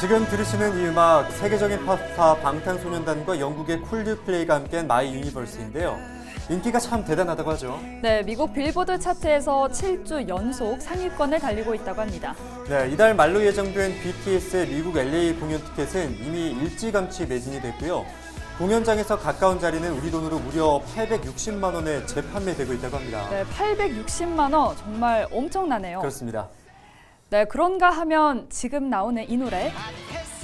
지금 들으시는 이 음악 세계적인 팝스타 방탄소년단과 영국의 쿨드플레이가 함께한 마이 유니버스인데요. 인기가 참 대단하다고 하죠. 네, 미국 빌보드 차트에서 7주 연속 상위권을 달리고 있다고 합니다. 네, 이달 말로 예정된 BTS의 미국 LA 공연 티켓은 이미 일찌감치 매진이 됐고요. 공연장에서 가까운 자리는 우리 돈으로 무려 860만 원에 재판매되고 있다고 합니다. 네, 860만 원 정말 엄청나네요. 그렇습니다. 네, 그런가 하면 지금 나오는 이 노래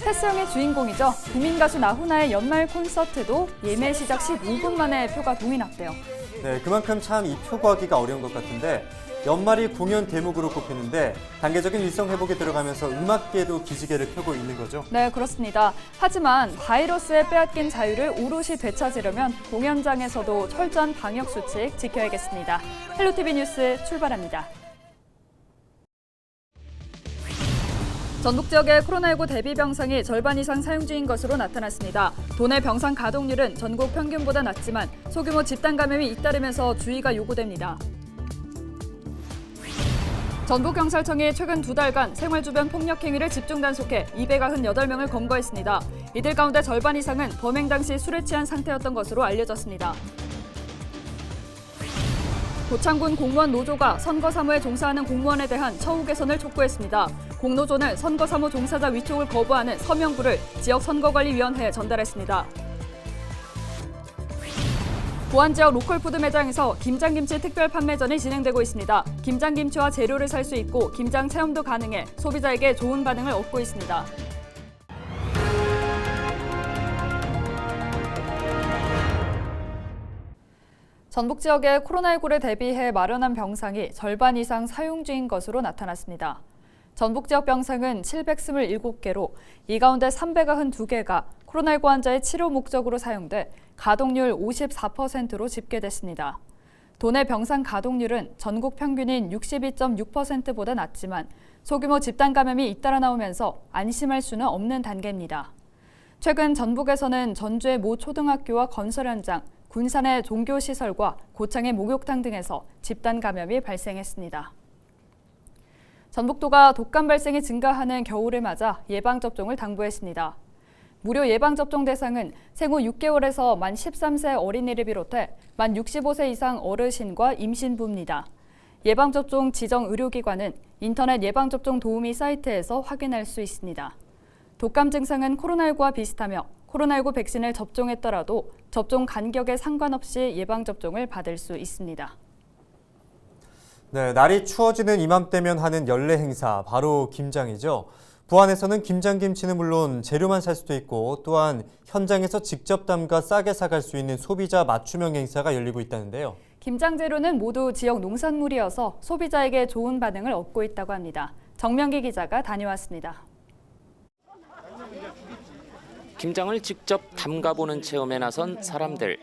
패스형의 주인공이죠. 국민 가수 나훈아의 연말 콘서트도 예매 시작 15분 만에 표가 동이 났대요. 네, 그만큼 참 이 표 구하기가 어려운 것 같은데 연말이 공연 대목으로 꼽히는데 단계적인 일상 회복에 들어가면서 음악계도 기지개를 펴고 있는 거죠. 네, 그렇습니다. 하지만 바이러스에 빼앗긴 자유를 오롯이 되찾으려면 공연장에서도 철저한 방역 수칙 지켜야겠습니다. 헬로티비 뉴스 출발합니다. 전북 지역의 코로나19 대비 병상이 절반 이상 사용 중인 것으로 나타났습니다. 도내 병상 가동률은 전국 평균보다 낮지만 소규모 집단 감염이 잇따르면서 주의가 요구됩니다. 전북경찰청이 최근 두 달간 생활 주변 폭력 행위를 집중 단속해 298명을 검거했습니다. 이들 가운데 절반 이상은 범행 당시 술에 취한 상태였던 것으로 알려졌습니다. 고창군 공무원 노조가 선거 사무에 종사하는 공무원에 대한 처우 개선을 촉구했습니다. 공노조는 선거 사무 종사자 위촉을 거부하는 서명부를 지역 선거관리위원회에 전달했습니다. 부안 지역 로컬푸드 매장에서 김장김치 특별 판매전이 진행되고 있습니다. 김장김치와 재료를 살 수 있고 김장 체험도 가능해 소비자에게 좋은 반응을 얻고 있습니다. 전북 지역의 코로나19를 대비해 마련한 병상이 절반 이상 사용 중인 것으로 나타났습니다. 전북 지역 병상은 727개로 이 가운데 392개가 코로나19 환자의 치료 목적으로 사용돼 가동률 54%로 집계됐습니다. 도내 병상 가동률은 전국 평균인 62.6%보다 낮지만 소규모 집단 감염이 잇따라 나오면서 안심할 수는 없는 단계입니다. 최근 전북에서는 전주의 모 초등학교와 건설 현장, 군산의 종교시설과 고창의 목욕탕 등에서 집단 감염이 발생했습니다. 전북도가 독감 발생이 증가하는 겨울을 맞아 예방접종을 당부했습니다. 무료 예방접종 대상은 생후 6개월에서 만 13세 어린이를 비롯해 만 65세 이상 어르신과 임신부입니다. 예방접종 지정 의료기관은 인터넷 예방접종 도우미 사이트에서 확인할 수 있습니다. 독감 증상은 코로나19와 비슷하며 코로나19 백신을 접종했더라도 접종 간격에 상관없이 예방접종을 받을 수 있습니다. 네, 날이 추워지는 이맘때면 하는 연례 행사 바로 김장이죠. 부안에서는 김장김치는 물론 재료만 살 수도 있고 또한 현장에서 직접 담가 싸게 사갈 수 있는 소비자 맞춤형 행사가 열리고 있다는데요. 김장 재료는 모두 지역 농산물이어서 소비자에게 좋은 반응을 얻고 있다고 합니다. 정명기 기자가 다녀왔습니다. 김장을 직접 담가보는 체험에 나선 사람들.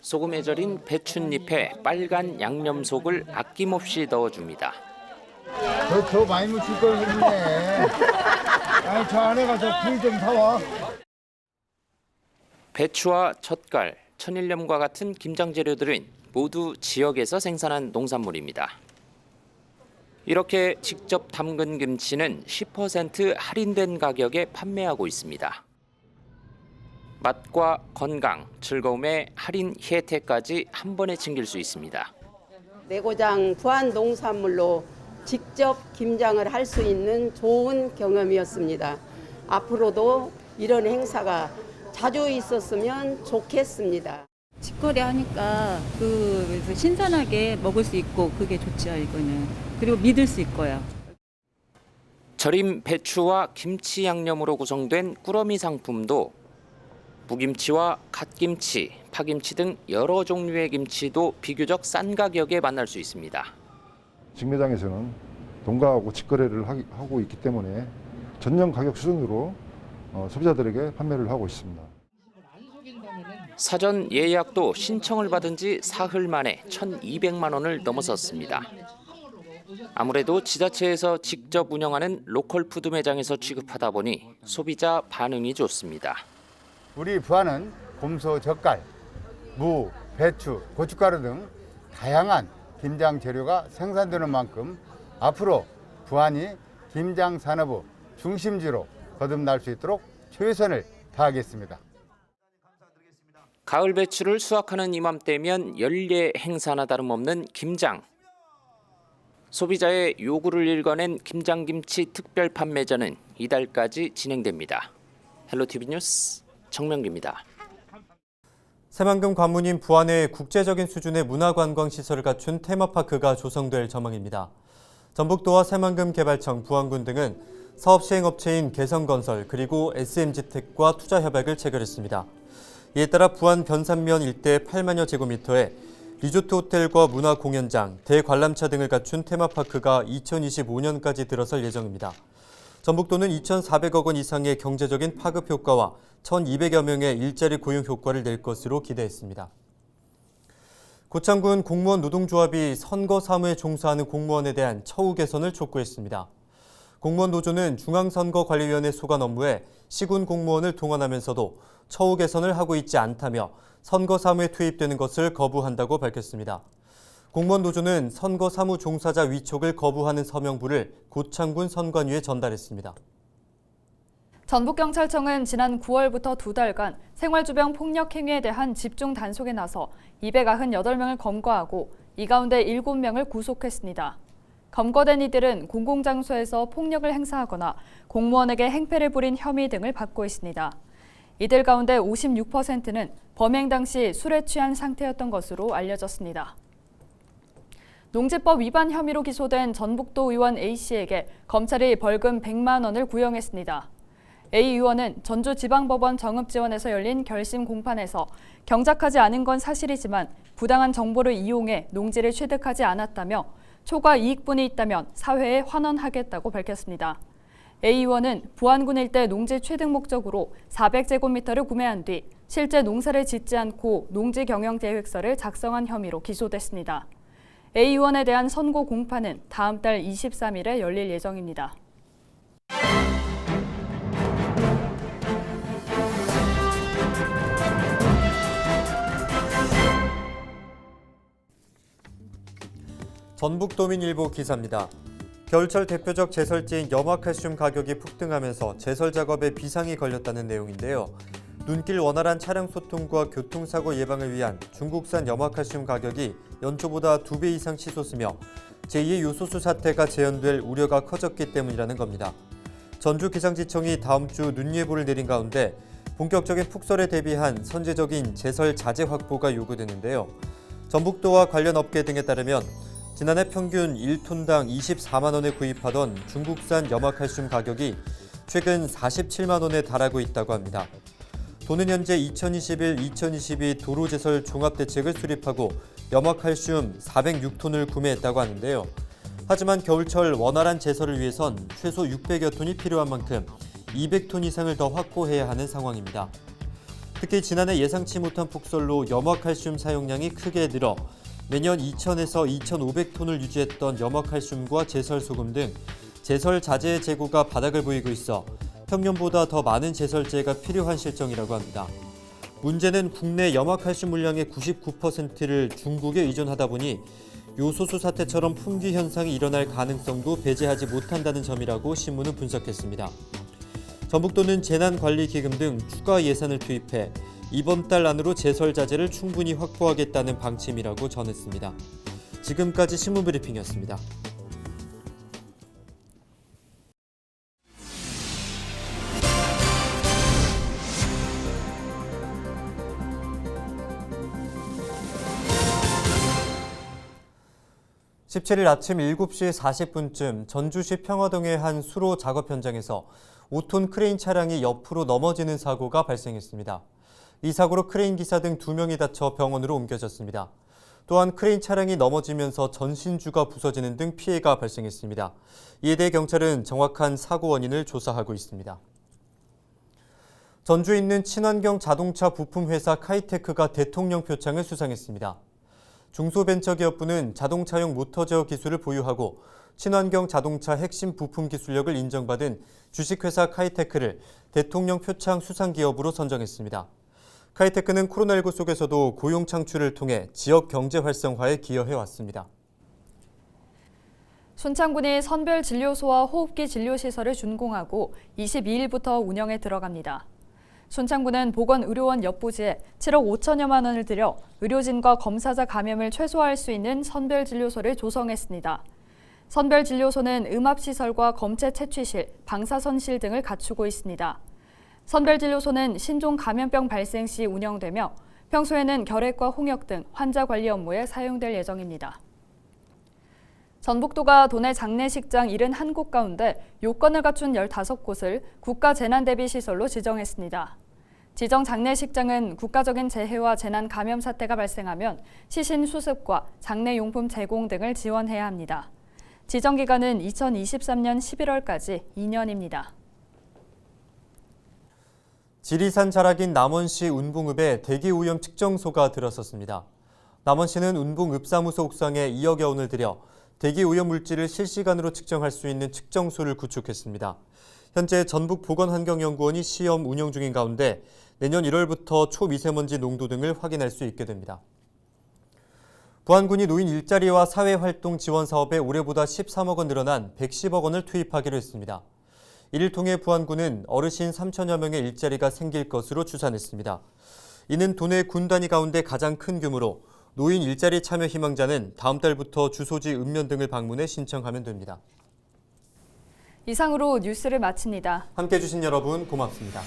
소금에 절인 배춧잎에 빨간 양념속을 아낌없이 넣어줍니다. 저, 저 많이 묻힐 걸 했네. 아니, 저 안에 가서 불좀 사와. 배추와 젓갈, 천일염과 같은 김장 재료들은 모두 지역에서 생산한 농산물입니다. 이렇게 직접 담근 김치는 10% 할인된 가격에 판매하고 있습니다. 맛과 건강, 즐거움의 할인 혜택까지 한 번에 챙길 수 있습니다. 내고장 부안 농산물로 직접 김장을 할 수 있는 좋은 경험이었습니다. 앞으로도 이런 행사가 자주 있었으면 좋겠습니다. 직거래 하니까 그 그래서 신선하게 먹을 수 있고 그게 좋죠 이거는 그리고 믿을 수 있고요. 절임 배추와 김치 양념으로 구성된 꾸러미 상품도 무김치와 갓김치, 파김치 등 여러 종류의 김치도 비교적 싼 가격에 만날 수 있습니다. 직매장에서는 동가하고 직거래를 하고 있기 때문에 전년 가격 수준으로 어, 소비자들에게 판매를 하고 있습니다. 사전 예약도 신청을 받은 지 사흘 만에 1,200만 원을 넘어섰습니다. 아무래도 지자체에서 직접 운영하는 로컬 푸드 매장에서 취급하다 보니 소비자 반응이 좋습니다. 우리 부안은 곰소 젓갈, 무, 배추, 고춧가루 등 다양한 김장 재료가 생산되는 만큼 앞으로 부안이 김장 산업의 중심지로 거듭날 수 있도록 최선을 다하겠습니다. 가을 배추를 수확하는 이맘때면 연례 행사나 다름없는 김장. 소비자의 요구를 읽어낸 김장김치 특별 판매전은 이달까지 진행됩니다. 헬로티비 뉴스 정명기입니다. 새만금 관문인 부안에 국제적인 수준의 문화관광 시설을 갖춘 테마파크가 조성될 전망입니다. 전북도와 새만금 개발청, 부안군 등은 사업 시행 업체인 개성건설 그리고 SM주택과 투자 협약을 체결했습니다. 이에 따라 부안 변산면 일대 8만여 제곱미터에 리조트 호텔과 문화 공연장, 대관람차 등을 갖춘 테마파크가 2025년까지 들어설 예정입니다. 전북도는 2,400억 원 이상의 경제적인 파급 효과와 1,200여 명의 일자리 고용 효과를 낼 것으로 기대했습니다. 고창군 공무원 노동조합이 선거 사무에 종사하는 공무원에 대한 처우 개선을 촉구했습니다. 공무원 노조는 중앙선거관리위원회 소관 업무에 시군 공무원을 동원하면서도 처우 개선을 하고 있지 않다며 선거 사무에 투입되는 것을 거부한다고 밝혔습니다. 공무원 노조는 선거 사무 종사자 위촉을 거부하는 서명부를 고창군 선관위에 전달했습니다. 전북경찰청은 지난 9월부터 두 달간 생활주변 폭력 행위에 대한 집중 단속에 나서 298명을 검거하고 이 가운데 7명을 구속했습니다. 검거된 이들은 공공장소에서 폭력을 행사하거나 공무원에게 행패를 부린 혐의 등을 받고 있습니다. 이들 가운데 56%는 범행 당시 술에 취한 상태였던 것으로 알려졌습니다. 농지법 위반 혐의로 기소된 전북도 의원 A씨에게 검찰이 벌금 100만 원을 구형했습니다. A 의원은 전주지방법원 정읍지원에서 열린 결심 공판에서 경작하지 않은 건 사실이지만 부당한 정보를 이용해 농지를 취득하지 않았다며 초과 이익분이 있다면 사회에 환원하겠다고 밝혔습니다. A 의원은 부안군 일대 농지 취득 목적으로 400제곱미터를 구매한 뒤 실제 농사를 짓지 않고 농지 경영 계획서를 작성한 혐의로 기소됐습니다. A 의원에 대한 선고 공판은 다음 달 23일에 열릴 예정입니다. 전북도민일보 기사입니다. 겨울철 대표적 제설제인 염화칼슘 가격이 폭등하면서 제설 작업에 비상이 걸렸다는 내용인데요. 눈길 원활한 차량 소통과 교통사고 예방을 위한 중국산 염화칼슘 가격이 연초보다 두배 이상 치솟으며 제2의 요소수 사태가 재현될 우려가 커졌기 때문이라는 겁니다. 전주기상지청이 다음 주 눈 예보를 내린 가운데 본격적인 폭설에 대비한 선제적인 제설 자재 확보가 요구되는데요. 전북도와 관련 업계 등에 따르면 지난해 평균 1톤당 24만 원에 구입하던 중국산 염화칼슘 가격이 최근 47만 원에 달하고 있다고 합니다. 도는 현재 2021-2022 도로제설 종합대책을 수립하고 염화칼슘 406톤을 구매했다고 하는데요. 하지만 겨울철 원활한 제설을 위해선 최소 600여 톤이 필요한 만큼 200톤 이상을 더 확보해야 하는 상황입니다. 특히 지난해 예상치 못한 폭설로 염화칼슘 사용량이 크게 늘어 매년 2,000에서 2,500톤을 유지했던 염화칼슘과 제설소금 등 제설 자재의 재고가 바닥을 보이고 있어 평년보다 더 많은 제설제가 필요한 실정이라고 합니다. 문제는 국내 염화칼슘 물량의 99%를 중국에 의존하다 보니 요소수 사태처럼 품귀 현상이 일어날 가능성도 배제하지 못한다는 점이라고 신문은 분석했습니다. 전북도는 재난관리기금 등 추가 예산을 투입해 이번 달 안으로 제설 자재를 충분히 확보하겠다는 방침이라고 전했습니다. 지금까지 신문 브리핑이었습니다. (17일) 아침 7시 40분쯤 전주시 평화동의 한 수로 작업 현장에서 5톤 크레인 차량이 옆으로 넘어지는 사고가 발생했습니다. 이 사고로 크레인 기사 등 2명이 다쳐 병원으로 옮겨졌습니다. 또한 크레인 차량이 넘어지면서 전신주가 부서지는 등 피해가 발생했습니다. 이에 대해 경찰은 정확한 사고 원인을 조사하고 있습니다. 전주에 있는 친환경 자동차 부품 회사 카이테크가 대통령 표창을 수상했습니다. 중소벤처기업부는 자동차용 모터 제어 기술을 보유하고 친환경 자동차 핵심 부품 기술력을 인정받은 주식회사 카이테크를 대통령 표창 수상 기업으로 선정했습니다. 카이테크는 코로나19 속에서도 고용 창출을 통해 지역 경제 활성화에 기여해 왔습니다. 순창군이 선별 진료소와 호흡기 진료 시설을 준공하고 22일부터 운영에 들어갑니다. 순창군은 보건의료원 옆부지에 7억 5천여만 원을 들여 의료진과 검사자 감염을 최소화할 수 있는 선별 진료소를 조성했습니다. 선별 진료소는 음압 시설과 검체 채취실, 방사선실 등을 갖추고 있습니다. 선별 진료소는 신종 감염병 발생 시 운영되며 평소에는 결핵과 홍역 등 환자 관리 업무에 사용될 예정입니다. 전북도가 도내 장례식장 71곳 가운데 요건을 갖춘 15곳을 국가재난대비시설로 지정했습니다. 지정 장례식장은 국가적인 재해와 재난 감염 사태가 발생하면 시신 수습과 장례용품 제공 등을 지원해야 합니다. 지정 기간은 2023년 11월까지 2년입니다. 지리산 자락인 남원시 운봉읍에 대기오염 측정소가 들어섰습니다. 남원시는 운봉읍사무소 옥상에 2억여 원을 들여 대기오염 물질을 실시간으로 측정할 수 있는 측정소를 구축했습니다. 현재 전북보건환경연구원이 시험 운영 중인 가운데 내년 1월부터 초미세먼지 농도 등을 확인할 수 있게 됩니다. 부안군이 노인 일자리와 사회활동 지원 사업에 올해보다 13억 원 늘어난 110억 원을 투입하기로 했습니다. 이를 통해 부안군은 어르신 3천여 명의 일자리가 생길 것으로 추산했습니다. 이는 도내 군 단위 가운데 가장 큰 규모로 노인 일자리 참여 희망자는 다음 달부터 주소지 읍면 등을 방문해 신청하면 됩니다. 이상으로 뉴스를 마칩니다. 함께 해 주신 여러분 고맙습니다.